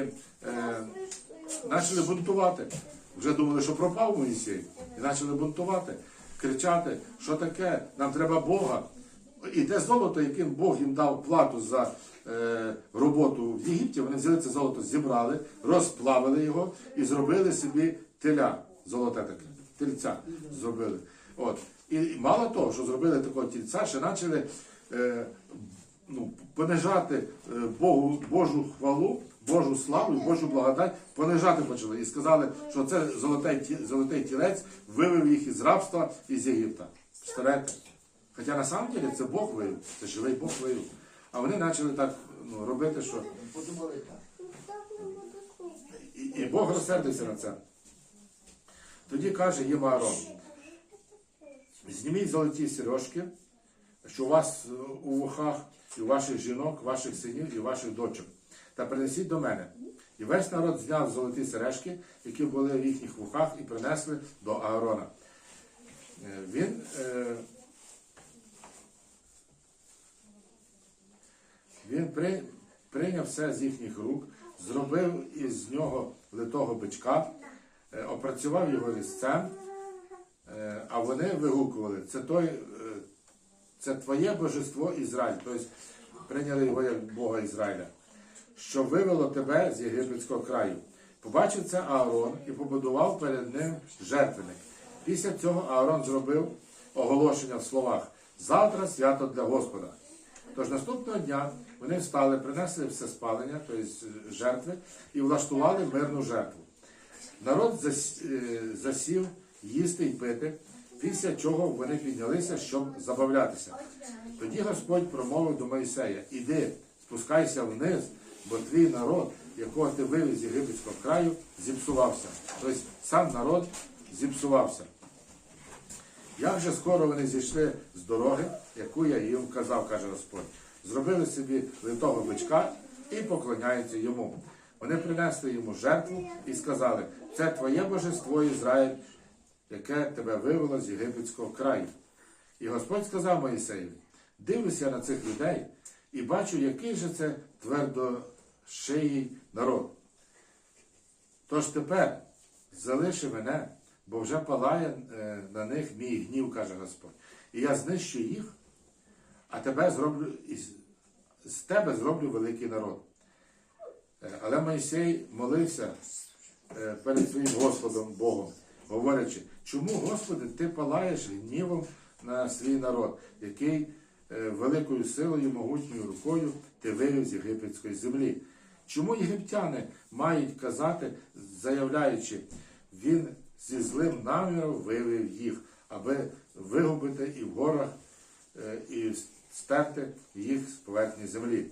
е, почали бунтувати. Вже думали, що пропав Моїсей. І почали бунтувати, кричати, що таке, нам треба Бога. І те золото, яким Бог їм дав плату за е, роботу в Єгипті, вони взяли це золото, зібрали, розплавили його і зробили собі теля. Золоте таке, тельця зробили. От. І мало того, що зробили такого тільця, ще почали е, понижати е, Богу, Божу хвалу, Божу славу і Божу благодать, понижати почали. І сказали, що це золотий, золотий тілець вивів їх із рабства із Єгипта. Представляєте? Хоча на самом деле це Бог вивів, це живий Бог вивів. А вони почали так ну, робити, що і, і Бог розсердився на це. Тоді каже їм Аарон, зніміть золоті сережки, що у вас е, у вухах, і у ваших жінок, ваших синів і ваших дочок, та принесіть до мене. І весь народ зняв золоті сережки, які були в їхніх вухах, і принесли до Аарона. Е, Він е, Він при, прийняв все з їхніх рук, зробив із нього литого бичка, опрацював його різцем, а вони вигукували, це той, це твоє божество Ізраїль, тобто прийняли його як Бога Ізраїля, що вивело тебе з єгипетського краю. Побачив це Аарон і побудував перед ним жертвенник. Після цього Аарон зробив оголошення в словах Завтра свято для Господа. Тож наступного дня вони встали, принесли все спалення, тобто жертви, і влаштували мирну жертву. Народ е, засів їсти й пити, після чого вони піднялися, щоб забавлятися. Тоді Господь промовив до Моїсея: Іди, спускайся вниз, бо твій народ, якого ти вивіз з єгипетського краю, зіпсувався. Тобто сам народ зіпсувався. Як же скоро вони зійшли з дороги, яку я їм вказав, каже Господь. Зробили собі литого бичка і поклоняються йому. Вони принесли йому жертву і сказали: це твоє божество Ізраїль, яке тебе вивело з єгипетського краю. І Господь сказав Моїсеєві: дивлюся на цих людей і бачу, який же це твердошиїй народ. Тож тепер залиши мене, бо вже палає е, на них мій гнів, каже Господь. І я знищу їх, а тебе зроблю з тебе зроблю великий народ. Е, Але Мойсей молився е, перед своїм Господом Богом, говорячи, чому, Господи, ти палаєш гнівом на свій народ, який е, великою силою, могутньою рукою ти вивів з єгипетської землі. Чому єгиптяни мають казати, заявляючи, він зі злим наміром вивів їх, аби вигубити і в горах, е, і стерти їх з поверхні землі.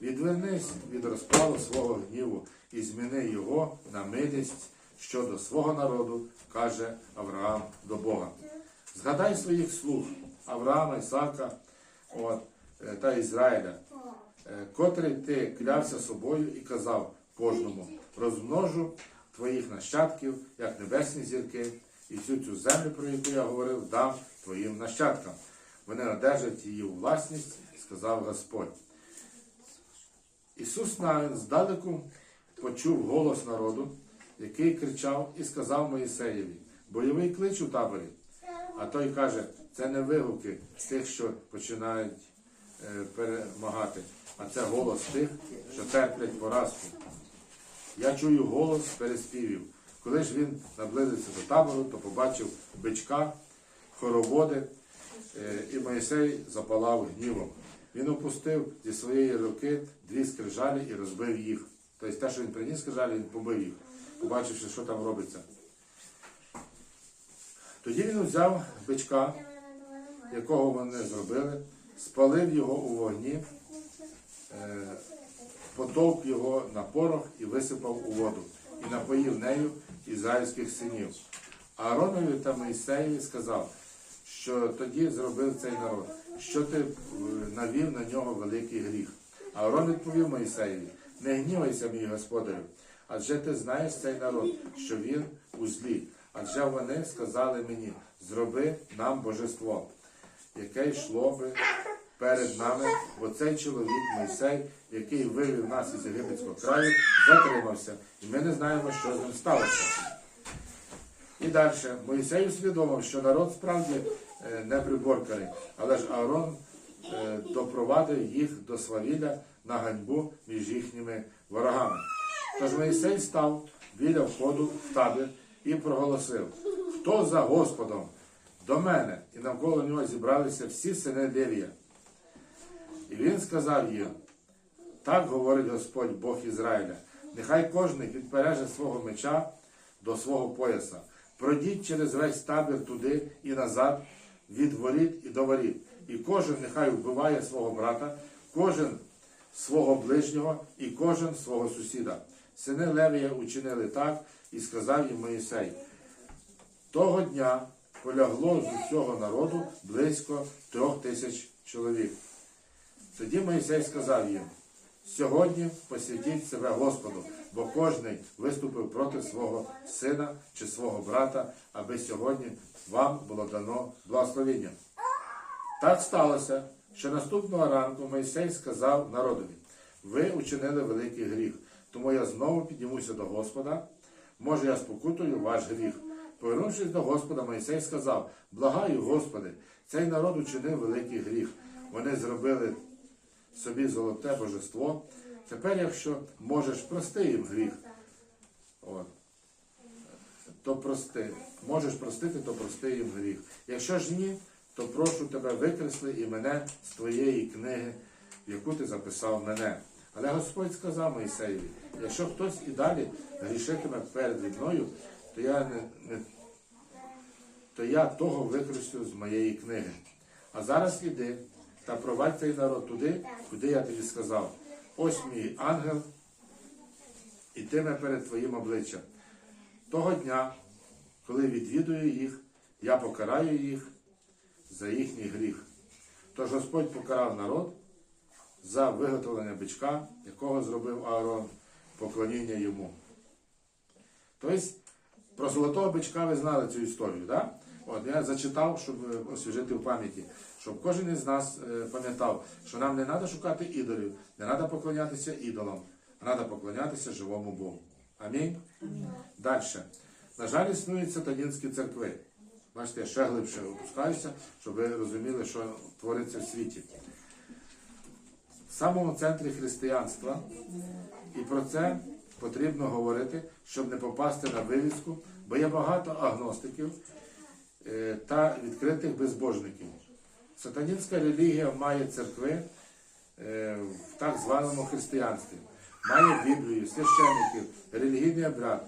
Відвернись від розпалу свого гніву і зміни його на милість щодо свого народу, каже Авраам до Бога. Згадай своїх слуг Авраама, Ісака от, е, та Ізраїля, е, котрий ти клявся собою і казав кожному, розмножу твоїх нащадків, як небесні зірки, і всю цю землю, про яку я говорив, дам твоїм нащадкам. Вони одержать її у власність, сказав Господь. Ісус навіть здалеку почув голос народу, який кричав і сказав Моїсеєві, бойовий клич у таборі. А той каже, це не вигуки тих, що починають е, перемагати, а це голос тих, що терплять поразку. Я чую голос переспівів. Коли ж він наблизився до табору, то побачив бичка, хороводи, е, і Моїсей запалав гнівом. Він опустив зі своєї руки дві скрижалі і розбив їх. Тобто те, що він приніс скрижалі, він побив їх, побачивши, що там робиться. Тоді він взяв бичка, якого вони зробили, спалив його у вогні, е, потовк його на порох і висипав у воду, і напоїв нею ізраїльських синів. А Ааронові та Моїсеєві сказав, що тоді зробив цей народ, що ти е, навів на нього великий гріх. А Аарон відповів Моїсеєві, не гнівайся, мій господарю, адже ти знаєш цей народ, що він у злі. Адже вони сказали мені, зроби нам божество, яке йшло би перед нами, бо цей чоловік Мойсей, який вивів нас із єгипетського краю, затримався, і ми не знаємо, що з ним сталося. І далі. Моїсей усвідомив, що народ справді е, не приборканий, але ж Аарон е, допровадив їх до свавілля на ганьбу між їхніми ворогами. Тож Моїсей став біля входу в табір і проголосив: Хто за Господом до мене? І навколо нього зібралися всі сини Левія. І він сказав їм, так говорить Господь Бог Ізраїля, нехай кожен підпереже свого меча до свого пояса. Пройдіть через весь табір туди і назад, від воріт і до воріт. І кожен нехай вбиває свого брата, кожен свого ближнього і кожен свого сусіда. Сини Левія учинили так і сказав їм Моїсей. Того дня полягло з усього народу близько трьох тисяч чоловік. Тоді Моїсей сказав їм: сьогодні посвятіть себе Господу, бо кожний виступив проти свого сина чи свого брата, аби сьогодні вам було дано благословення. Так сталося, що наступного ранку Мойсей сказав народові: ви учинили великий гріх, тому я знову піднімуся до Господа. Може, я спокутую ваш гріх. Повернувшись до Господа, Мойсей сказав: Благаю, Господи, цей народ учинив великий гріх. Вони зробили собі золоте божество. Тепер, якщо можеш, прости їм гріх. От. То прости. Можеш простити, то прости їм гріх. Якщо ж ні, то прошу тебе викресли і мене з твоєї книги, в яку ти записав мене. Але Господь сказав Моїсеєві, якщо хтось і далі грішитиме перед мною, то я не, не то я того викреслю з моєї книги. А зараз іди та провадь цей народ туди, куди я тобі сказав. Ось мій ангел ітиме перед твоїм обличчям. Того дня, коли відвідую їх, я покараю їх за їхній гріх. Тож Господь покарав народ за виготовлення бичка, якого зробив Аарон, поклоніння йому. Тобто, про золотого бичка ви знали цю історію, так? От я зачитав, щоб освіжити в пам'яті, щоб кожен із нас е, пам'ятав, що нам не треба шукати ідолів, не треба поклонятися ідолам, а треба поклонятися живому Богу. Амінь. Далі. На жаль, існують сатанінські церкви. Бачите, я ще глибше опускаюся, щоб ви розуміли, що твориться в світі. В самому центрі християнства, і про це потрібно говорити, щоб не попасти на вивіску, бо є багато агностиків е, та відкритих безбожників. Сатанінська релігія має церкви е, в так званому християнстві, має Біблію, священників, релігійний обряд.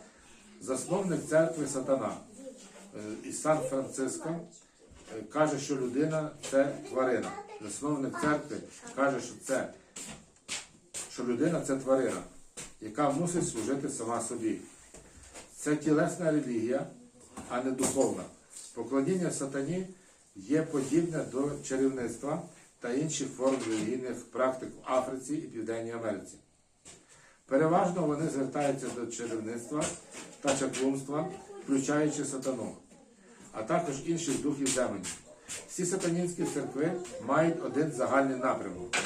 Засновник церкви сатана е, із Сан Франциско каже, що людина це тварина. Засновник церкви каже, що це що людина це тварина, яка мусить служити сама собі. Це тілесна релігія, а не духовна. Поклоніння сатані є подібне до чарівництва та інших форм релігійних практик в Африці і Південній Америці. Переважно вони звертаються до чарівництва та чаклунства, включаючи сатану, а також інших духів демонів. Всі сатанінські церкви мають один загальний напрямок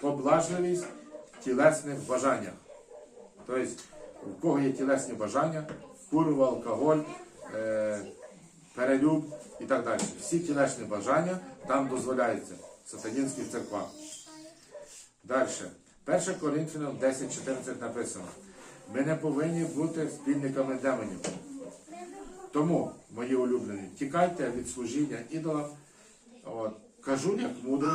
поблажливість в тілесних бажаннях. Тобто, у кого є тілесні бажання, курва, алкоголь, е, перелюб і так далі. Всі тілесні бажання там дозволяються в сатанінських церквах. Далі. 1 Коринфянам 10.14 написано. Ми не повинні бути спільниками демонів. Тому, мої улюблені, тікайте від служіння ідолам. От, кажу, як мудро,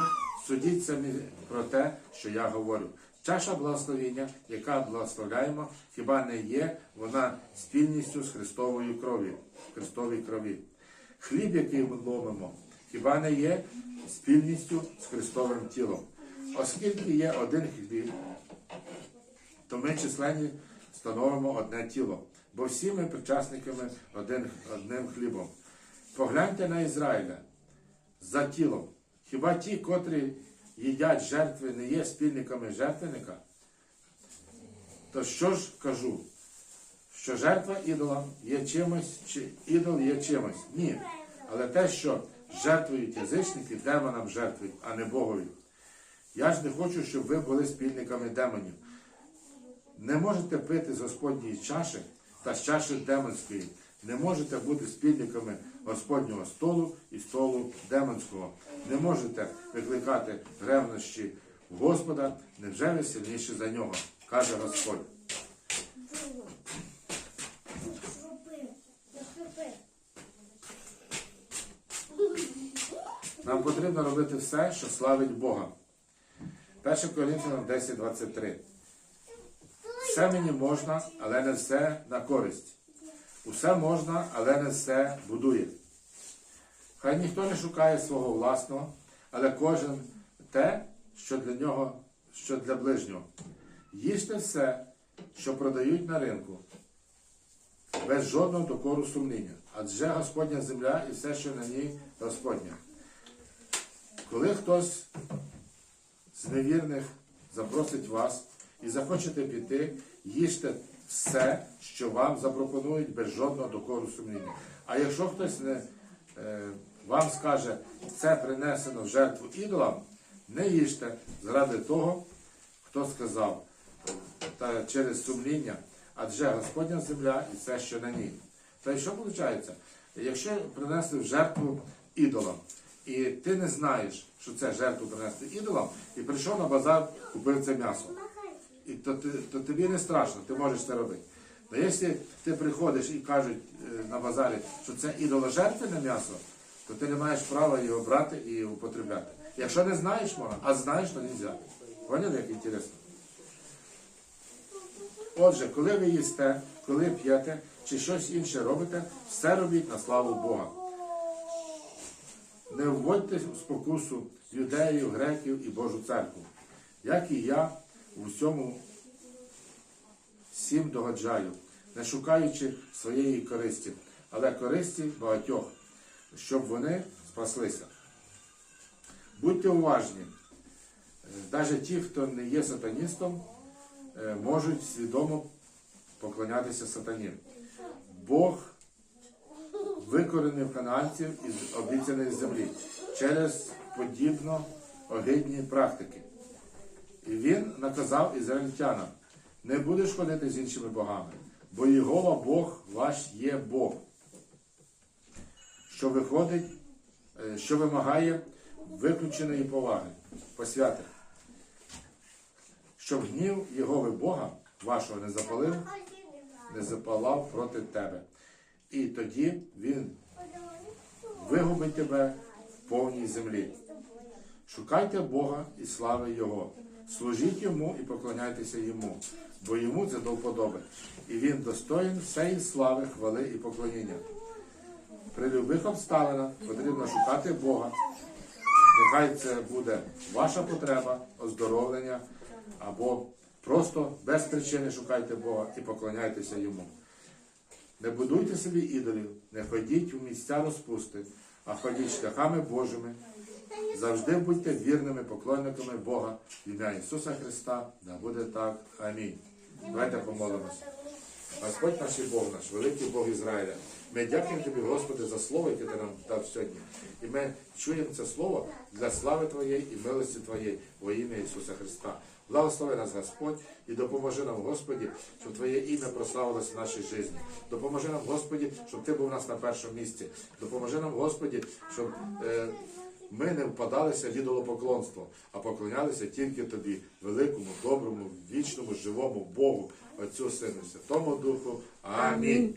судіть самі про те, що я говорю. Чаша благословіння, яка благословляємо, хіба не є вона спільністю з Христовою кров'ю, Христовій крові. Хліб, який ми ломимо, хіба не є спільністю з Христовим тілом. Оскільки є один хліб, то ми численні становимо одне тіло, бо всі ми причасниками один, одним хлібом. Погляньте на Ізраїля за тілом. Хіба ті, котрі їдять жертви, не є спільниками жертвенника? То що ж кажу? Що жертва ідолам є чимось, чи ідол є чимось? Ні. Але те, що жертвують язичники, демонам жертвують, а не Богові. Я ж не хочу, щоб ви були спільниками демонів. Не можете пити з Господньої чаші та з чаші демонської. Не можете бути спільниками Господнього столу і столу демонського. Не можете викликати ревнощі Господа, невже ви сильніші за нього, каже Господь. Нам потрібно робити все, що славить Бога. 1 Коринфянам 10.23. Все мені можна, але не все на користь. Усе можна, але не все будує. Хай ніхто не шукає свого власного, але кожен те, що для нього, що для ближнього. Їжте все, що продають на ринку, без жодного докору сумління. Адже Господня земля і все, що на ній Господня. Коли хтось з невірних запросить вас і захочете піти, їжте все, що вам запропонують без жодного докору сумління. А якщо хтось не, е, вам скаже, це принесено в жертву ідолам, не їжте заради того, хто сказав, та через сумління, адже Господня земля і все, що на ній. Та й що виходить? Якщо принесли в жертву ідолам, і ти не знаєш, що це жертву принесли ідолам, і прийшов на базар, купив це м'ясо. І то, ти- то тобі не страшно, ти можеш це робити. Но якщо ти приходиш і кажуть е, на базарі, що це ідоложертвене м'ясо, то ти не маєш права його брати і употребляти. Якщо не знаєш, можна, а знаєш, то не можна. Поняли, як інтересно? Отже, коли ви їсте, коли п'єте чи щось інше робите, все робіть на славу Бога. Не вводьте в спокусу юдеїв, греків і Божу церкву, як і я у всьому всім догоджаю, не шукаючи своєї користі, але користі багатьох, щоб вони спаслися. Будьте уважні, навіть ті, хто не є сатаністом, е, можуть свідомо поклонятися сатані. Бог викоренив канадців із обіцяної землі через подібно огидні практики. І він наказав ізраїльтянам, не будеш ходити з іншими богами, бо Єгова Бог ваш є Бог, що виходить, е, що вимагає виключеної поваги, посвяти, щоб гнів Єгови Бога вашого не запалив, не запалав проти тебе. І тоді він вигубить тебе в повній землі. Шукайте Бога і слави Його, служіть йому і поклоняйтеся йому, бо йому це до вподоби. І він достоїн всієї слави, хвали і поклоніння. При любих обставинах потрібно шукати Бога. Нехай це буде ваша потреба, оздоровлення або просто без причини шукайте Бога і поклоняйтеся йому. Не будуйте собі ідолів, не ходіть у місця розпусти, а ходіть шляхами Божими. Завжди будьте вірними поклонниками Бога в ім'я Ісуса Христа. Да буде так. Амінь. Давайте помолимося. Господь наш і Бог наш, великий Бог Ізраїля. Ми дякуємо Тобі, Господи, за слово, яке Ти нам дав сьогодні. І ми чуємо це слово для слави Твоєї і милості Твоєї во ім'я Ісуса Христа. Благослови нас, Господь, і допоможи нам, Господі, щоб Твоє ім'я прославилося в нашій житті. Допоможи нам, Господі, щоб Ти був у нас на першому місці. Допоможи нам, Господі, щоб е, ми не впадалися в ідолопоклонство, а поклонялися тільки Тобі, великому, доброму, вічному, живому Богу, Отцю Сину, Святому Духу. Амінь.